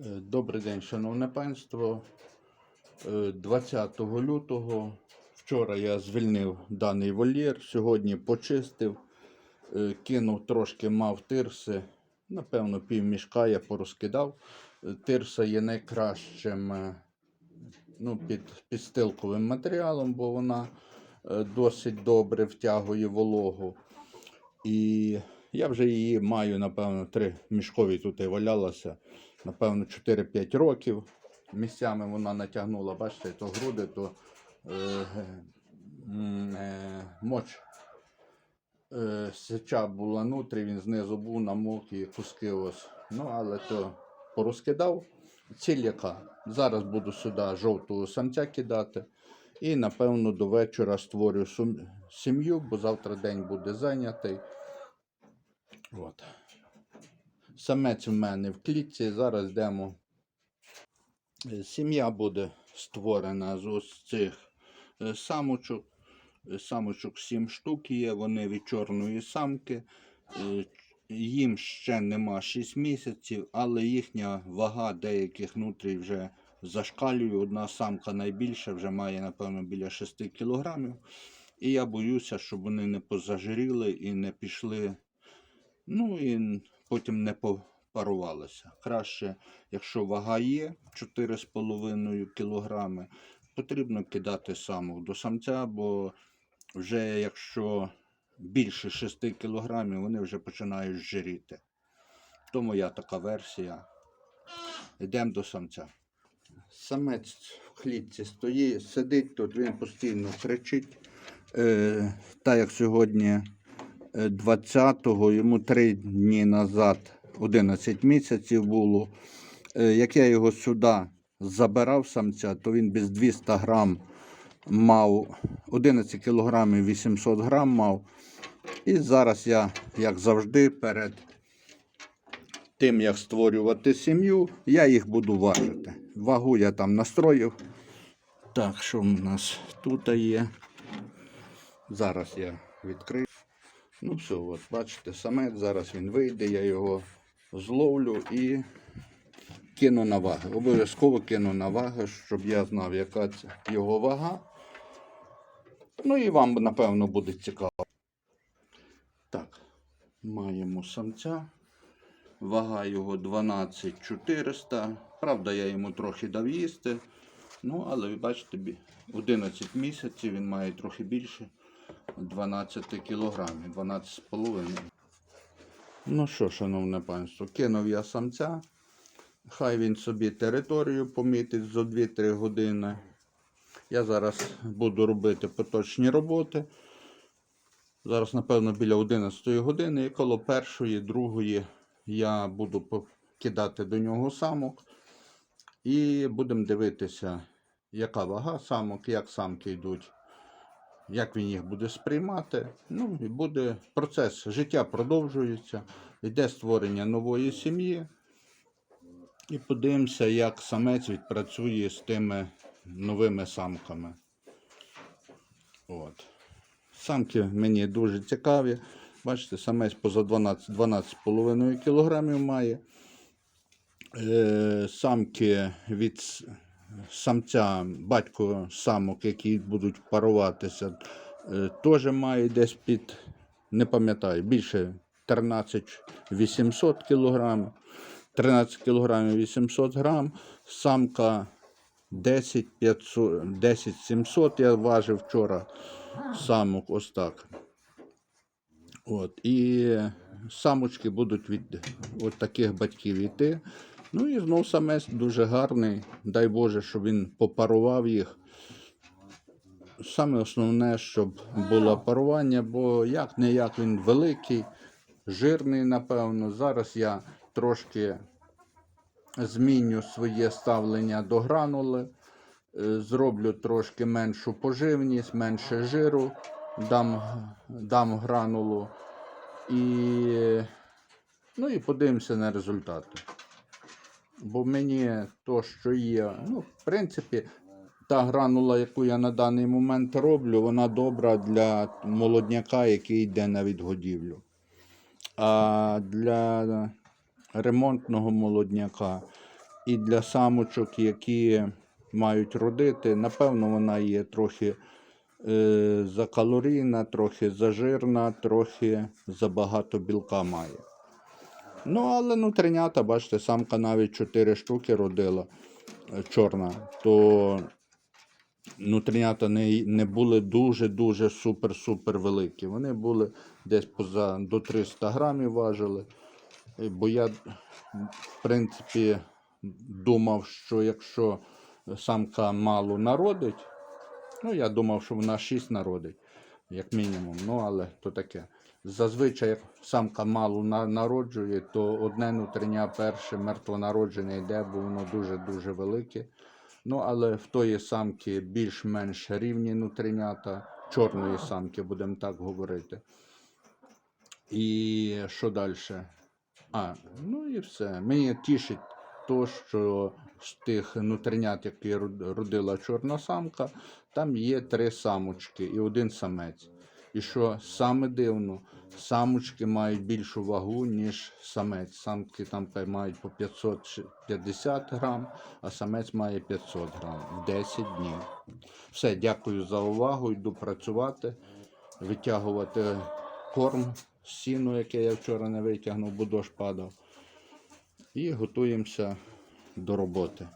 Е, Добрий день, шановне панство. Е, 20 лютого вчора я звільнив даний вольєр, сьогодні почистив, е, кинув трошки мав тирси. Напевно, пів мішка я порозкидав. Е, Тирса є найкращим е, ну, під, підстилковим матеріалом, бо вона е, досить добре втягує вологу. І я вже її маю, напевно, три мішкові тут і валялася, напевно, 4-5 років. Місцями вона натягнула, бачите, то груди, то е, е, моч. Е, була внутрі, він знизу був, намок і куски ось. Ну, але то порозкидав. Ціль яка? Зараз буду сюди жовтого самця кидати. І, напевно, до вечора створю сім'ю, бо завтра день буде зайнятий. От. Самець в мене в клітці. Зараз йдемо. Е, Сім'я буде створена з ось цих е, самочок. Е, Самочок 7 штук є, вони від чорної самки. Їм ще нема 6 місяців, але їхня вага деяких нутрій вже зашкалює. Одна самка найбільша вже має, напевно, біля 6 кілограмів. І я боюся, щоб вони не позажиріли і не пішли, ну і потім не попарувалися. Краще, якщо вага є 4,5 кілограми, потрібно кидати самок до самця, бо вже якщо більше 6 кілограмів, вони вже починають жиріти. То моя така версія. Йдемо до самця. Самець в клітці стоїть, сидить тут, він постійно кричить. Е, так як сьогодні 20-го, йому 3 дні назад 11 місяців було. Е, як я його сюди забирав самця, то він без 200 грам мав 11 кілограмів 800 грам мав. І зараз я, як завжди, перед тим, як створювати сім'ю, я їх буду важити. Вагу я там настроїв. Так, що в нас тут є? Зараз я відкрию. Ну все, от, бачите, самець, зараз він вийде, я його зловлю і кину на ваги. Обов'язково кину на ваги, щоб я знав, яка його вага. Ну і вам, напевно, буде цікаво. Так, маємо самця. Вага його 12400. Правда, я йому трохи дав їсти. Ну, але ви бачите, 11 місяців він має трохи більше 12 кілограмів, 12,5. Ну що, шановне панство, кинув я самця. Хай він собі територію помітить за 2-3 години. Я зараз буду робити поточні роботи. Зараз, напевно, біля 11 години і коло першої, другої я буду кидати до нього самок. І будемо дивитися, яка вага самок, як самки йдуть, як він їх буде сприймати. Ну і буде процес життя продовжується, йде створення нової сім'ї. І подивимося, як самець відпрацює з тими новими самками. От. Самки мені дуже цікаві. Бачите, самець поза 12 12,5 кг має. Е, самки від самця, батько самок, які будуть паруватися, е, теж має десь під, не пам'ятаю, більше 13 800 кг. 13 кг 800 грам. Самка 10 500, 10 700 я важив вчора самок ось так. От, і самочки будуть від от таких батьків йти. Ну і знов самець дуже гарний. Дай Боже, щоб він попарував їх. Саме основне, щоб було парування, бо як не як він великий, жирний, напевно. Зараз я трошки зміню своє ставлення до гранули. Е, Зроблю трошки меншу поживність, менше жиру, дам, дам гранулу і, ну, і подивимося на результати. Бо мені то, що є, ну, в принципі, та гранула, яку я на даний момент роблю, вона добра для молодняка, який йде на відгодівлю. А для ремонтного молодняка і для самочок, які мають родити, напевно, вона є трохи е, закалорійна, трохи зажирна, трохи забагато білка має. Ну, але нутринята, бачите, самка навіть 4 штуки родила е, чорна, то нутринята не, не були дуже-дуже супер-супер великі. Вони були десь поза до 300 грамів важили. Е, Бо я, в принципі, думав, що якщо самка мало народить, ну я думав, що вона 6 народить, як мінімум. Ну, але то таке. Зазвичай, як самка мало на- народжує, то одне нутриня перше мертвонароджене йде, бо воно дуже-дуже велике. Ну, але в тої самки більш-менш рівні нутринята, чорної самки, будемо так говорити. І що далі? А, ну і все. Мені тішить то, що з тих нутринят, які родила чорна самка, там є три самочки і один самець. І що саме дивно, самочки мають більшу вагу, ніж самець. Самки там мають по 550 грам, а самець має 500 грам в 10 днів. Все, дякую за увагу. Йду працювати, витягувати корм, сіно, яке я вчора не витягнув, бо дощ падав. І готуємося до роботи.